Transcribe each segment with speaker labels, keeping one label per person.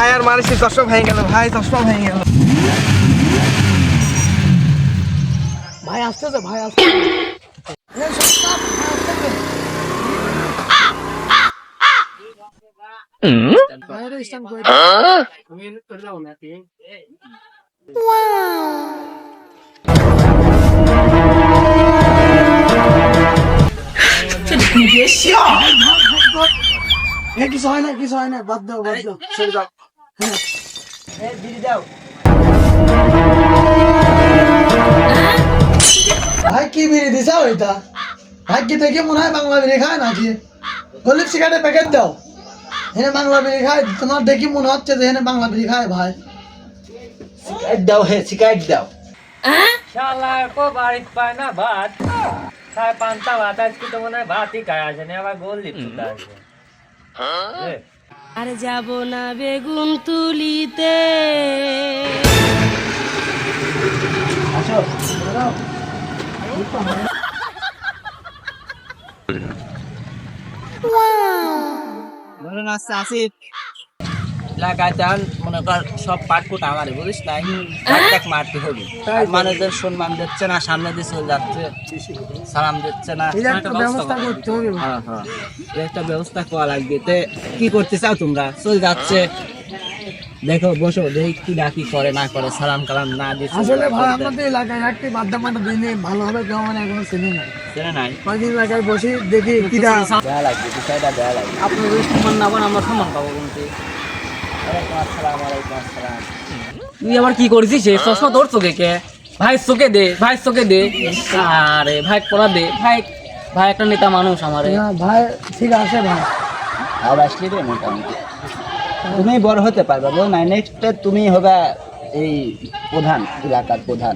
Speaker 1: ভাই আর মানুষের চশমা ভেঙে গেল ভাই চশমা ভেঙে গেল।
Speaker 2: ভাই আসতেছে ভাই। এ, কিছু হয় না কিছু হয় না বাদ দাও বাদ দাও সরে যাও। ভাই কি বিড়ি দিছা ওইটা? ভাই কি দেখে মনে হয় বাংলা বিড়ি খায় নাকি? গলিপ সিগারেটের প্যাকেট দাও। এনে বাংলা বিড়ি খায় তোমার দেখি মনে হচ্ছে যে এনে বাংলা বিড়ি খায় ভাই।
Speaker 3: দাও হে শিকায়ত দাও।
Speaker 4: শালা কো বাড়ি পায় না ভাত? খায় পান্তা ভাত আজকে তো মনে হয় ভাতই খায় আসে না আবার গোল আসে এ,
Speaker 5: আর যাব না বেগুন তুলিতে।
Speaker 3: ধরুন আসছে আসিফ। এলাকায় মনে কর সব পাটকুট আমার বুঝিস নাই? এক মারতে হবে। মানুষদের সম্মান দিচ্ছে না সামনে দিয়ে চলে যাচ্ছে। সালাম দিচ্ছে না।
Speaker 2: একটা ব্যবস্থা করতে হবে। ভাই।
Speaker 3: হ্যাঁ। হ্যাঁ একটা ব্যবস্থা করা লাগবে। তে কি করতে চাও তোমরা? চলে যাচ্ছে। দেখো বসো দেখি কি না কি করে না করে সালাম কালাম না দিয়ে চলে
Speaker 2: আসলে ভাই আমাদের। এলাকায় একটি দিনে ভালো হবে কেউ মানে এখনও চিনি না
Speaker 3: চেনে নাই?
Speaker 2: কয়েকদিন এলাকায় বসি দেখি
Speaker 3: দেয়া লাগবে বিষয়টা দেয়া লাগবে।
Speaker 4: আপনি সম্মান না আমরা সম্মান পাবো কিন্তু
Speaker 3: ওয়ালাইকুম আসসালাম ওয়ালাইকুম আসসালাম
Speaker 4: তুই আবার কি করেছিস? সে চশমা তোর চোখে কে? ভাই চোখে দে ভাই চোখে দে। আরে ভাই পড়া দে। ভাই ভাই একটা নেতা মানুষ আমারে।
Speaker 2: ভাই ঠিক আছে ভাই।
Speaker 3: আর আসলি রে মোটামুটি। তুমি বড় হতে পারবে। বল না নেক্সট তুমি হবে এই প্রধান এলাকার প্রধান।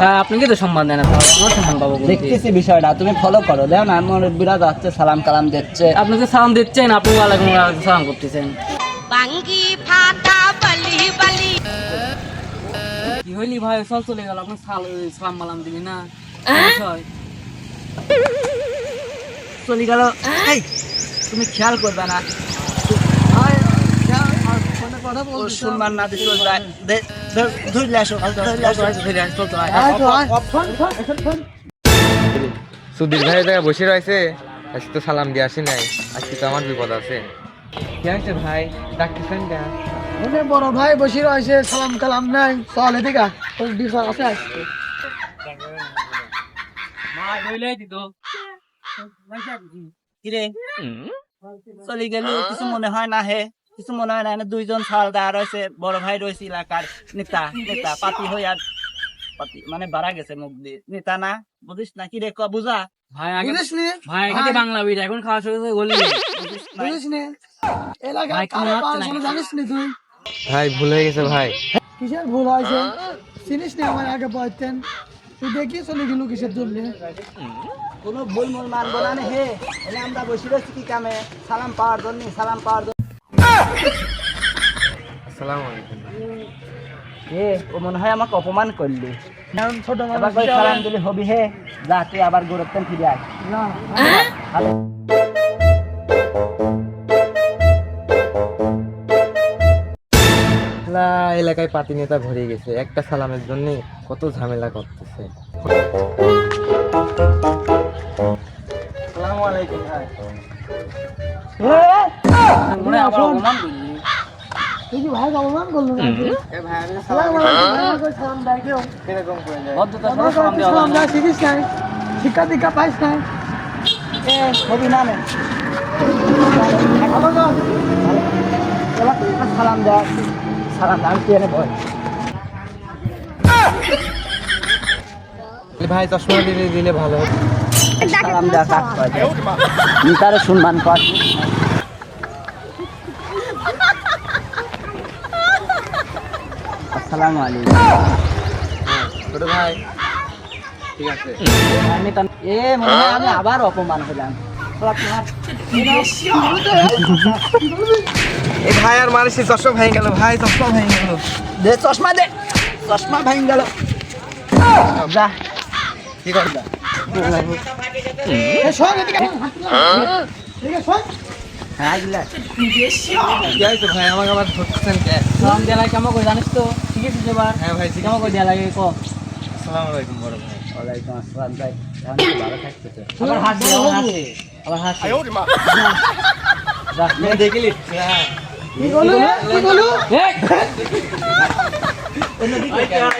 Speaker 4: হ্যাঁ আপনি কি তো সম্মান দেন না তাহলে সম্মান পাবো
Speaker 3: দেখতেছি বিষয়টা তুমি ফলো করো। না আমার বিরাট যাচ্ছে সালাম কালাম দিচ্ছে।
Speaker 4: আপনি যে সালাম দিচ্ছেন আপনি সালাম করতেছেন।
Speaker 5: বাঙ্গি ফাটা বালি বালি।
Speaker 4: কি হইলি ভাই চল চলে গেল। আপনি সালাম মালাম দিবি না?
Speaker 3: চলে গেল। তুমি খেয়াল করবে না। ধরলে আসো ধরলে আসো।
Speaker 1: জায়গায় বসে রয়েছে। আজকে তো সালাম দিয়ে আসি নাই। আজকে তো আমার বিপদ আছে। কি আছে ভাই? ডাকতেছেন কেন
Speaker 2: ওনে বড় ভাই বসে রয়েছে সালাম কালাম নাই। চল এদিকে আয়। তোর বিষয় আছে আজকে
Speaker 3: কিরে? চলে গেল কিছু মনে হয় না হে। কিছু মনে হয় না দুইজন সালদার রয়েছে বড় ভাই রয়েছে এলাকার নেতা নেতা পাতি হই আর পাতি মানে বাড়া গেছে মুখ দিয়ে। নেতা না বুঝিস না কি রে ক বুঝা?
Speaker 4: ভাই আগে
Speaker 2: বুঝিস
Speaker 4: ভাই বাংলা বিট এখন খাওয়া শুরু করে গলি।
Speaker 2: বুঝিস নি? এলাকায়
Speaker 4: ভাই,
Speaker 2: কারে। জানিস নি তুই?
Speaker 1: ভুল হয়ে গেছে ভাই।
Speaker 2: কিসের ভুল হয়েছে? চিনিস নি আমার আগে বলতেন তুই দেখি চলে গেল কিসের জন্য?
Speaker 3: কোনো ভুল মূল মানবো না হে। আমরা বসে রয়েছি কি কামে? সালাম পাওয়ার জন্য সালাম পাওয়ার জন্য।
Speaker 1: আসসালামু আলাইকুম
Speaker 3: হে ও মনে হয় আমাকে অপমান করলি।
Speaker 2: ছোট মানুষ।
Speaker 3: সালাম দিলি হবি হে? যা তুই আবার গৌরবতেন ফিরে আয়।
Speaker 2: না।
Speaker 1: এলাকায় পাতি নেতা ভরে গেছে। একটা সালামের জন্য কত ঝামেলা করতেছে।
Speaker 2: সালাম
Speaker 4: দেওয়া
Speaker 2: শিক্ষা দীক্ষা পাইস নাই।
Speaker 3: না সালাম এনে বল?
Speaker 1: ভাই চশমা দিলে দিলে ভালো
Speaker 3: নিতারে সম্মান কর। আসসালামু আলাইকুম।
Speaker 1: ছোট ভাই ঠিক আছে।
Speaker 3: আমি তো এ মনে হয় আমি আবার অপমান হলাম। তোরা
Speaker 1: ভাই আর মানুষের চশমা ভেঙে গেল ভাই চশমা ভেঙে গেল।
Speaker 3: দে চশমা দে চশমা ভেঙে গেল। যা।
Speaker 1: কি করবে
Speaker 3: হ্যাঁ,
Speaker 1: ভাই? আমাকে আবার ধরতেছেন
Speaker 3: কেমন করে জানিস তো? ঠিক আছে এবার।
Speaker 1: হ্যাঁ ভাই
Speaker 3: কেমন করে দেওয়া লাগে ক?
Speaker 1: ভাই।
Speaker 3: ওয়ালাইকুম আমার হাত Abang Hasan. Ayuh dia mak. Dah main dek
Speaker 1: ni. Ya.
Speaker 2: Ni golu. Ni. Hei.
Speaker 3: Ini dia.